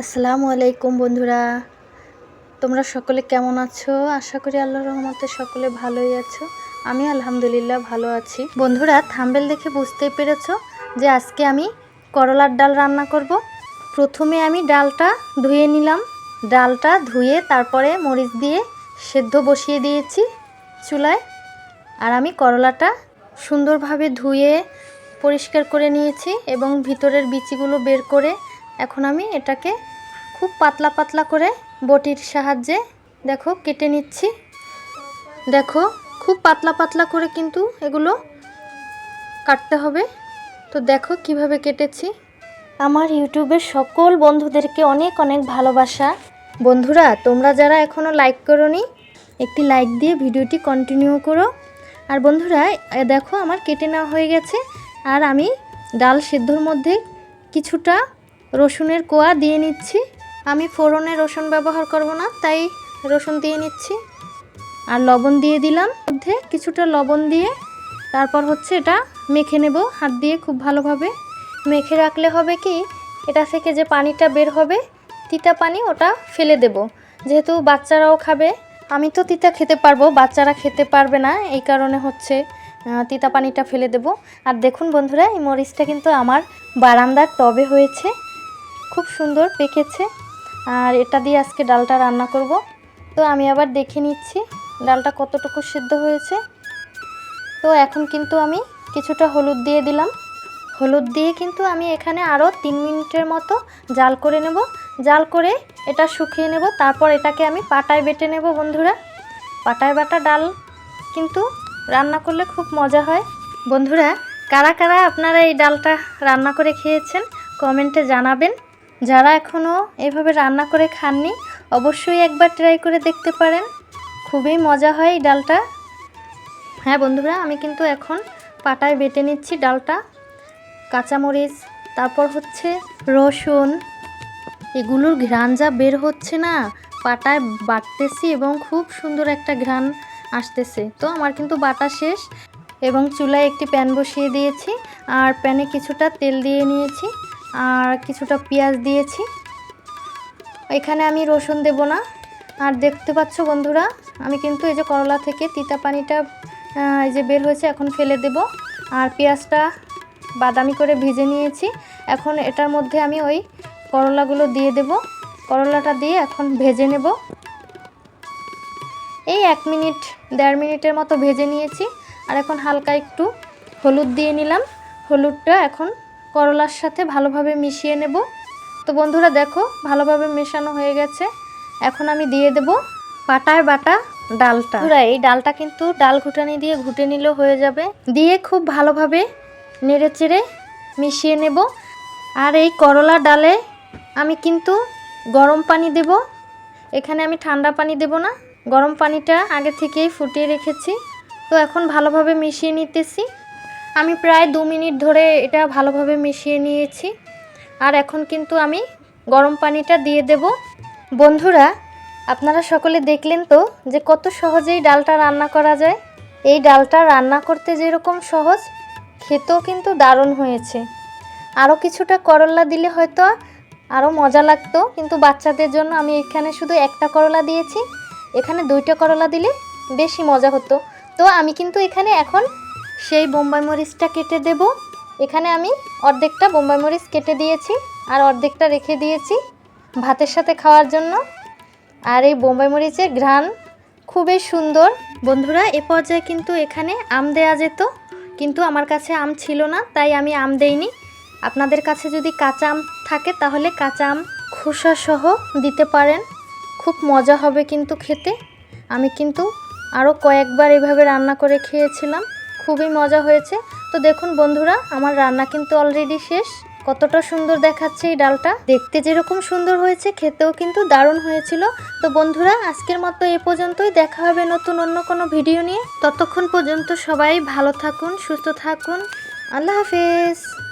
আসসালামু আলাইকুম বন্ধুরা। তোমরা সকলে কেমন আছো? আশা করি আল্লাহ রহমতে সকলে ভালোই আছো। আমি আলহামদুলিল্লাহ ভালো আছি। বন্ধুরা, থাম্বেল দেখে বুঝতেই পেরেছ যে আজকে আমি করলার ডাল রান্না করব। প্রথমে আমি ডালটা ধুয়ে নিলাম। ডালটা ধুয়ে তারপরে মরিচ দিয়ে সেদ্ধ বসিয়ে দিয়েছি চুলায়। আর আমি করলাটা সুন্দরভাবে ধুয়ে পরিষ্কার করে নিয়েছি এবং ভিতরের বিচিগুলো বের করে এখন আমি এটাকে খুব পাতলা পাতলা করে বটির সাহায্যে দেখো কেটে নিচ্ছি। দেখো খুব পাতলা পাতলা করে কিন্তু এগুলো কাটতে হবে। তো দেখো কীভাবে কেটেছি। আমার ইউটিউবের সকল বন্ধুদেরকে অনেক অনেক ভালোবাসা। বন্ধুরা, তোমরা যারা এখনও লাইক করনি, একটি লাইক দিয়ে ভিডিওটি কন্টিনিউ করো। আর বন্ধুরা দেখো আমার কেটে নেওয়া হয়ে গেছে। আর আমি ডাল সিদ্ধর মধ্যে কিছুটা রসুনের কোয়া দিয়ে নিচ্ছি। আমি ফোড়নে রসুন ব্যবহার করব না, তাই রসুন দিয়ে নিচ্ছি। আর লবণ দিয়ে দিলাম। মধ্যে কিছুটা লবণ দিয়ে তারপর হচ্ছে এটা মেখে নেব, হাত দিয়ে খুব ভালোভাবে। মেখে রাখলে হবে কি, এটা থেকে যে পানিটা বের হবে, তিতা পানি ওটা ফেলে দেব। যেহেতু বাচ্চারাও খাবে, আমি তো তিতা খেতে পারব, বাচ্চারা খেতে পারবে না, এই কারণে হচ্ছে তিতা পানিটা ফেলে দেব। আর দেখুন বন্ধুরা, এই মরিচটা কিন্তু আমার বারান্দার টবে হয়েছে, খুব সুন্দর পেকেছে। আর এটা দিয়ে আজকে ডালটা রান্না করব। তো আমি আবার দেখে নিচ্ছি ডালটা কতটুকু সিদ্ধ হয়েছে। তো এখন কিন্তু আমি কিছুটা হলুদ দিয়ে দিলাম। হলুদ দিয়ে কিন্তু আমি এখানে আরও তিন মিনিটের মতো জাল করে নেব। জাল করে এটা শুকিয়ে নেব। তারপর এটাকে আমি পাটায় বেটে নেব বন্ধুরা। পাটায় বাটা ডাল কিন্তু রান্না করলে খুব মজা হয়। বন্ধুরা, কারা কারা আপনারা এই ডালটা রান্না করে খেয়েছেন, কমেন্টে জানাবেন। যারা এখনও এভাবে রান্না করে খাননি, অবশ্যই একবার ট্রাই করে দেখতে পারেন। খুবই মজা হয় এই ডালটা। হ্যাঁ বন্ধুরা, আমি কিন্তু এখন পাটায় বেটে নিচ্ছি ডালটা। কাঁচামরিচ, তারপর হচ্ছে রসুন। এগুলোর ঘ্রাণ যা বের হচ্ছে না, পাটায় বাটতেছি এবং খুব সুন্দর একটা ঘ্রাণ আসতেছে। তো আমার কিন্তু বাটা শেষ এবং চুলায় একটি প্যান বসিয়ে দিয়েছি। আর প্যানে কিছুটা তেল দিয়ে নিয়েছি। আর কিছুটা পেঁয়াজ দিয়েছি। এখানে আমি রসুন দেব না। আর দেখতে পাচ্ছ বন্ধুরা, আমি কিন্তু এই যে করলা থেকে তিতা পানিটা এই যে বের হয়েছে, এখন ফেলে দেব। আর পেঁয়াজটা বাদামি করে ভেজে নিয়েছি। এখন এটার মধ্যে আমি ওই করলাগুলো দিয়ে দেব। করলাটা দিয়ে এখন ভেজে নেব। এই এক মিনিট, দেড় মিনিটের মতো ভেজে নিয়েছি। আর এখন হালকা একটু হলুদ দিয়ে নিলাম। হলুদটা এখন করলার সাথে ভালোভাবে মিশিয়ে নেব। তো বন্ধুরা দেখো ভালোভাবে মেশানো হয়ে গেছে। এখন আমি দিয়ে দেব পাটায় বাটা ডালটা। বন্ধুরা, এই ডালটা কিন্তু ডাল ঘুটানি দিয়ে ঘুটে নিলেও হয়ে যাবে। দিয়ে খুব ভালোভাবে নেড়ে চেড়ে মিশিয়ে নেব। আর এই করলা ডালে আমি কিন্তু গরম পানি দেব। এখানে আমি ঠান্ডা পানি দেব না। গরম পানিটা আগে থেকেই ফুটিয়ে রেখেছি। তো এখন ভালোভাবে মিশিয়ে নিতেছি। আমি প্রায় দু মিনিট ধরে এটা ভালোভাবে মিশিয়ে নিয়েছি। আর এখন কিন্তু আমি গরম পানিটা দিয়ে দেব। বন্ধুরা, আপনারা সকলে দেখলেন তো যে কত সহজেই ডালটা রান্না করা যায়? এই ডালটা রান্না করতে যেরকম সহজ, খেতেও কিন্তু দারুণ হয়েছে। আরও কিছুটা করলা দিলে হয়তো আরও মজা লাগতো, কিন্তু বাচ্চাদের জন্য আমি এখানে শুধু একটা করলা দিয়েছি। এখানে দুইটা করলা দিলে বেশি মজা হতো। তো আমি কিন্তু এখানে এখন সেই বোম্বাই মরিচটা কেটে দেব। এখানে আমি অর্ধেকটা বোম্বাই মরিচ কেটে দিয়েছি আর অর্ধেকটা রেখে দিয়েছি ভাতের সাথে খাওয়ার জন্য। আর এই বোম্বাই মরিচের ঘ্রাণ খুবই সুন্দর। বন্ধুরা, এ পর্যায়ে কিন্তু এখানে আম দেয়া যেত, কিন্তু আমার কাছে আম ছিল না, তাই আমি আম দেইনি। আপনাদের কাছে যদি কাঁচা আম থাকে, তাহলে কাঁচা আম খোসা সহ দিতে পারেন। খুব মজা হবে কিন্তু খেতে। আমি কিন্তু আরও কয়েকবার এভাবে রান্না করে খেয়েছিলাম। খুবই মজা হয়েছে। তো দেখুন বন্ধুরা, আমার রান্না কিন্তু অলরেডি শেষ। কতটা সুন্দর দেখাচ্ছে এই ডালটা। দেখতে যেরকম সুন্দর হয়েছে, খেতেও কিন্তু দারুণ হয়েছিল। তো বন্ধুরা, আজকের মতো এ পর্যন্তই। দেখা হবে নতুন অন্য কোনো ভিডিও নিয়ে। ততক্ষণ পর্যন্ত সবাই ভালো থাকুন, সুস্থ থাকুন। আল্লাহ হাফেজ।